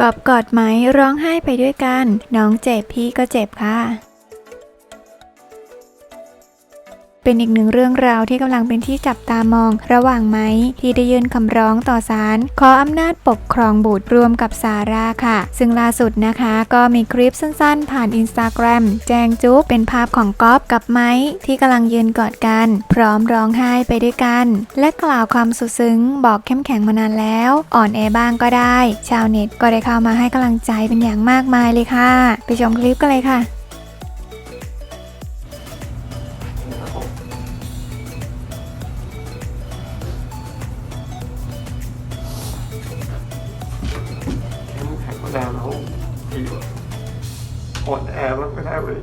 กอบกอดไหมร้องไห้ไปด้วยกัน น้องเจ็บพี่ก็เจ็บค่ะ เป็นอีกหนึ่งเรื่องราวที่กำลังเป็นที่จับตามอง ระหว่างไม้ที่ได้ยื่นคำร้องต่อศาลขออำนาจปกครองบุตรรวมกับซาร่าค่ะ ซึ่งล่าสุดนะคะ ก็มีคลิปสั้นๆ ผ่านอินสตาแกรมแจงจุ๊บเป็นภาพของก๊อฟกับไม้ที่กำลังยืนกอดกัน พร้อมร้องไห้ไปด้วยกัน และกล่าวความสุดซึ้ง บอกเข้มแข็งมานานแล้ว อ่อนแอบ้างก็ได้ ชาวเน็ตก็ได้เข้ามาให้กำลังใจเป็นอย่างมากมายเลยค่ะ ไปชมคลิปกันเลยค่ะ อดแอแรงแล้วดีกว่าอ่อนแอมาไม่ได้เลย